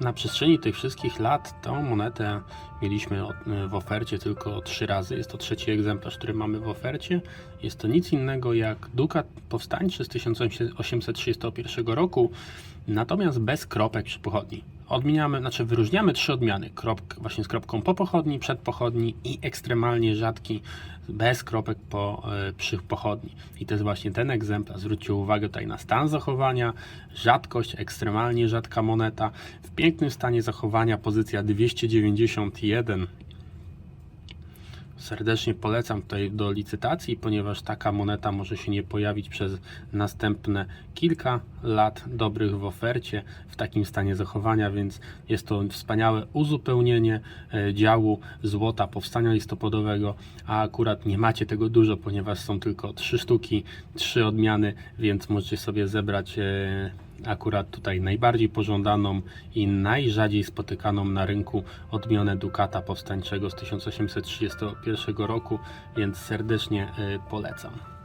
Na przestrzeni tych wszystkich lat tą monetę mieliśmy od- w ofercie tylko trzy razy. Jest to trzeci egzemplarz, który mamy w ofercie. Jest to nic innego jak Dukat powstańczy z 1831 roku, natomiast bez kropek przy pochodni. Odmieniamy, znaczy wyróżniamy trzy odmiany. Kropk, właśnie z kropką po pochodni, przed pochodni i ekstremalnie rzadki bez kropek po, e, przy pochodni. I to jest właśnie ten egzemplarz. Zwróćcie uwagę tutaj na stan zachowania, rzadkość, ekstremalnie rzadka moneta. W pięknym stanie zachowania pozycja 291. Serdecznie polecam tutaj do licytacji, ponieważ taka moneta może się nie pojawić przez następne kilka lat dobrych w ofercie w takim stanie zachowania, więc jest to wspaniałe uzupełnienie e, działu złota powstania listopadowego, a akurat nie macie tego dużo, ponieważ są tylko trzy sztuki, trzy odmiany, więc możecie sobie zebrać e, akurat tutaj najbardziej pożądaną i najrzadziej spotykaną na rynku odmianę Dukata powstańczego z 1831 roku, więc serdecznie y, polecam.